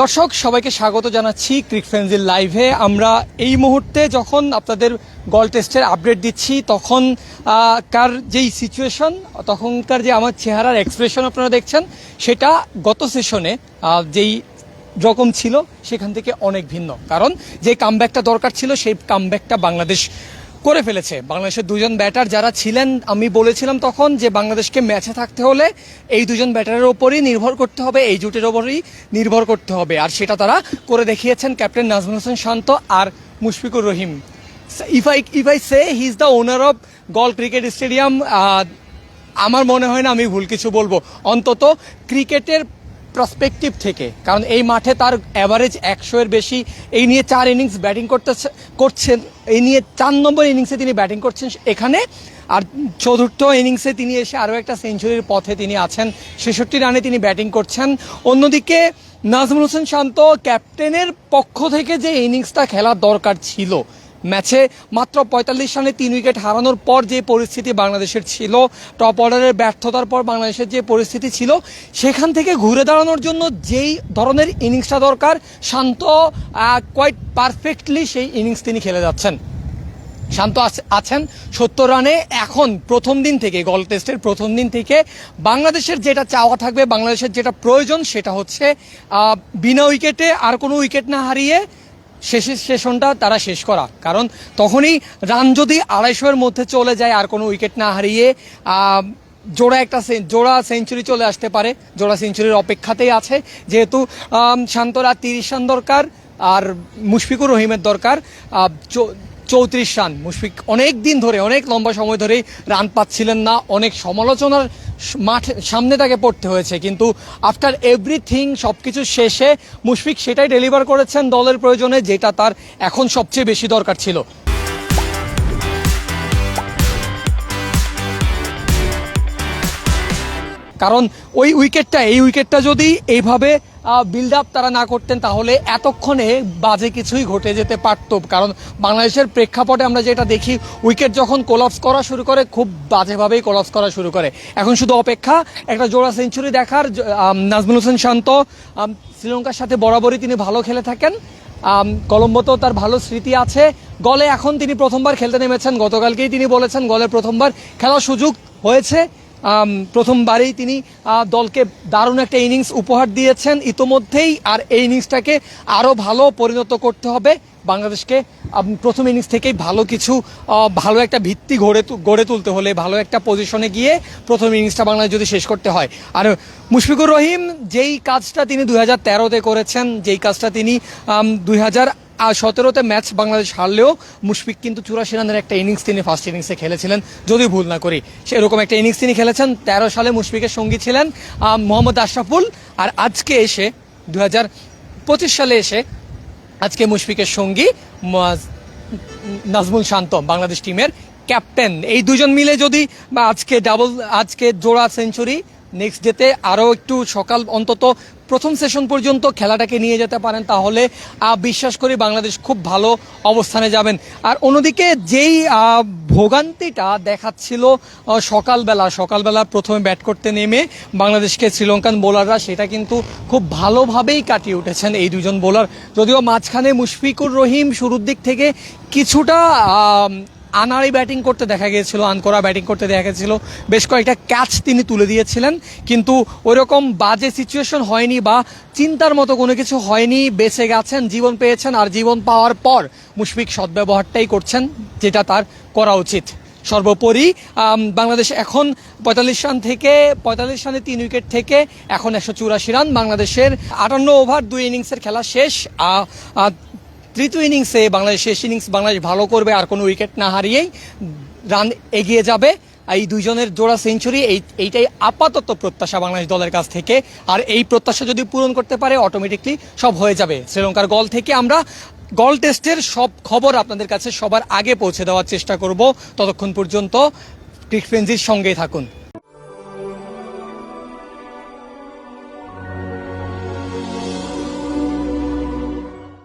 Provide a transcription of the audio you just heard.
দর্শক, সবাইকে স্বাগত জানাচ্ছি ক্রিক ফ্রেন্সির লাইভে। আমরা এই মুহূর্তে যখন আপনাদের গল টেস্টের আপডেট দিচ্ছি, তখন কার যেই সিচুয়েশন তখনকার যে আমার চেহারার এক্সপ্রেশন আপনারা দেখছেন, সেটা গত সেশনে যেই রকম ছিল, সেখান থেকে অনেক ভিন্ন। কারণ যে কামব্যাকটা দরকার ছিল, সেই কামব্যাকটা বাংলাদেশ করে ফেলেছে। বাংলাদেশের দুজন ব্যাটার যারা ছিলেন, আমি বলেছিলাম তখন যে বাংলাদেশকে ম্যাচে থাকতে হলে এই দুজন ব্যাটারের ওপরই নির্ভর করতে হবে, এই জুটের ওপরই নির্ভর করতে হবে। আর সেটা তারা করে দেখিয়েছেন captain Najmul Hossain Shanto R Mushfiqur Rahim. If I if I say he is the owner of Galle cricket stadium আমার মনে হয় না আমি ভুল কিছু বলব। অন্তত ক্রিকেটের প্রসপেক্টিভ থেকে, কারণ এই মাঠে তার অ্যাভারেজ একশো এর বেশি, এই নিয়ে চার ইনিংস ব্যাটিং করতে করছেন এই নিয়ে চার নম্বর ইনিংসে তিনি ব্যাটিং করছেন এখানে। আর চতুর্থ ইনিংসে তিনি এসে আরও একটা সেঞ্চুরির পথে তিনি আছেন। ছেষট্টি রানে তিনি ব্যাটিং করছেন। অন্যদিকে নাজমুল হোসেন শান্ত ক্যাপ্টেনের পক্ষ থেকে যে ইনিংসটা খেলার দরকার ছিল ম্যাচে মাত্র পঁয়তাল্লিশ রানে তিন উইকেট হারানোর পর যে পরিস্থিতি বাংলাদেশের ছিল টপ অর্ডারের ব্যর্থতার পর বাংলাদেশের যে পরিস্থিতি ছিল, সেখান থেকে ঘুরে দাঁড়ানোর জন্য যেই ধরনের ইনিংসটা দরকার, শান্ত কোয়াইট পারফেক্টলি সেই ইনিংস তিনি খেলে যাচ্ছেন। শান্ত আছ- আছেন সত্তর রানে এখন প্রথম দিন থেকে গল টেস্টের প্রথম দিন থেকে বাংলাদেশের যেটা চাওয়া থাকবে, বাংলাদেশের যেটা প্রয়োজন সেটা হচ্ছে বিনা উইকেটে আর কোনো উইকেট না হারিয়ে শেষের সেশনটা তারা শেষ করা। কারণ তখনই রান যদি আড়াইশোর মধ্যে চলে যায়, আর কোনো উইকেট না হারিয়ে জোড়া একটা জোড়া সেঞ্চুরি চলে আসতে পারে। জোড়া সেঞ্চুরির অপেক্ষাতেই আছে। যেহেতু শান্তরা তিরিশ রান দরকার, আর মুশফিকুর রহিমের দরকার চৌত্রিশ রান। মুশফিক অনেক দিন ধরে, অনেক লম্বা সময় ধরে রান পাচ্ছিলেন না। অনেক সমালোচনার মাঠ, সামনে তাকে পড়তে হয়েছে। কিন্তু আফটার এভরিথিং সব কিছু শেষে মুশফিক সেটাই ডেলিভার করেছেন দলের প্রয়োজনে, যেটা তার এখন সবচেয়ে বেশি দরকার ছিল। কারণ ওই উইকেটটা, এই উইকেটটা যদি এইভাবে বিল্ড আপ তারা না করতেন, তাহলে এতক্ষণে বাজে কিছুই ঘটে যেতে পারত। কারণ বাংলাদেশের প্রেক্ষাপটে আমরা যেটা দেখি, উইকেট যখন কোলাপস করা শুরু করে, খুব বাজেভাবেই কোলাপস করা শুরু করে। এখন শুধু অপেক্ষা, একটা জোড়া সেঞ্চুরি দেখার নাজমুল হোসেন শান্ত শ্রীলঙ্কার সাথে বরাবরই তিনি ভালো খেলে থাকেন। কলম্বোতেও তার ভালো স্মৃতি আছে। গলে এখন তিনি প্রথমবার খেলতে নেমেছেন। গতকালকেই তিনি বলেছেন, গলে প্রথমবার খেলার সুযোগ হয়েছে। প্রথমবারেই তিনি দলকে দারুণ একটা ইনিংস উপহার দিয়েছেন ইতোমধ্যেই, আর এই ইনিংসটাকে আরও ভালো পরিণত করতে হবে। বাংলাদেশকে প্রথম ইনিংস থেকেই ভালো কিছু ভালো একটা ভিত্তি গড়ে গড়ে তুলতে হলে, ভালো একটা পজিশনে গিয়ে প্রথম ইনিংসটা বাংলাদেশ যদি শেষ করতে হয়। আর মুশফিকুর রহিম, যেই কাজটা তিনি দুই হাজার তেরোতে করেছেন, যেই কাজটা তিনি দুই হাজার সতেরোতে ম্যাচ বাংলাদেশ হারলেও মুশফিক কিন্তু চুরাশি রানের একটা ইনিংস তিনি ফার্স্ট ইনিংসে খেলেছিলেন যদি ভুল না করি। সেরকম একটা ইনিংস তিনি খেলেছেন, তেরো সালে মুশফিকের সঙ্গী ছিলেন মোহাম্মদ আশরাফুল। আর আজকে এসে দু হাজার পঁচিশ সালে এসে আজকে মুশফিকের সঙ্গী নাজমুল শান্ত, বাংলাদেশ টিমের ক্যাপ্টেন। এই দুজন মিলে যদি বা আজকে ডাবল আজকে জোড়া সেঞ্চুরি নেক্সট ডেতে আরও একটু সকাল অন্তত প্রথম সেশন পর্যন্ত খেলাটাকে নিয়ে যেতে পারেন, তাহলে বিশ্বাস করি বাংলাদেশ খুব ভালো অবস্থানে যাবেন। আর অন্যদিকে যেই ভোগান্তিটা দেখাচ্ছিল সকালবেলা সকালবেলা প্রথমে ব্যাট করতে নেমে বাংলাদেশকে শ্রীলঙ্কান বোলাররা, সেটা কিন্তু খুব ভালোভাবেই কাটিয়ে উঠেছেন এই দুজন বোলার। যদিও মাঝখানে মুশফিকুর রহিম শুরুর দিক থেকে কিছুটা আনাড়ি ব্যাটিং করতে দেখা গিয়েছিল, আনকরা ব্যাটিং করতে দেখা গেছিল বেশ কয়েকটা ক্যাচ তিনি তুলে দিয়েছিলেন, কিন্তু ওইরকম বাজে সিচুয়েশন হয়নি বা চিন্তার মতো কোনো কিছু হয়নি। বেঁচে গেছেন, জীবন পেয়েছেন আর জীবন পাওয়ার পর মুশফিক সদ্ব্যবহারটাই করছেন, যেটা তার করা উচিত। সর্বোপরি বাংলাদেশ এখন পঁয়তাল্লিশ রান থেকে, পঁয়তাল্লিশ রানে তিন উইকেট থেকে এখন একশো চুরাশি রান। বাংলাদেশের আটান্ন ওভার দুই ইনিংসের খেলা শেষ। তৃতীয় ইনিংসে বাংলাদেশ শেষ ইনিংস বাংলাদেশ ভালো করবে আর কোনো উইকেট না হারিয়েই রান এগিয়ে যাবে। এই দুইজনের জোড়া সেঞ্চুরি, এই, এইটাই আপাতত প্রত্যাশা বাংলাদেশ দলের কাছ থেকে। আর এই প্রত্যাশা যদি পূরণ করতে পারে অটোমেটিকলি সব হয়ে যাবে। শ্রীলঙ্কার গল থেকে আমরা গল টেস্টের সব খবর আপনাদের কাছে সবার আগে পৌঁছে দেওয়ার চেষ্টা করব। ততক্ষণ পর্যন্ত ক্রিক ফ্রেন্সির সঙ্গেই থাকুন।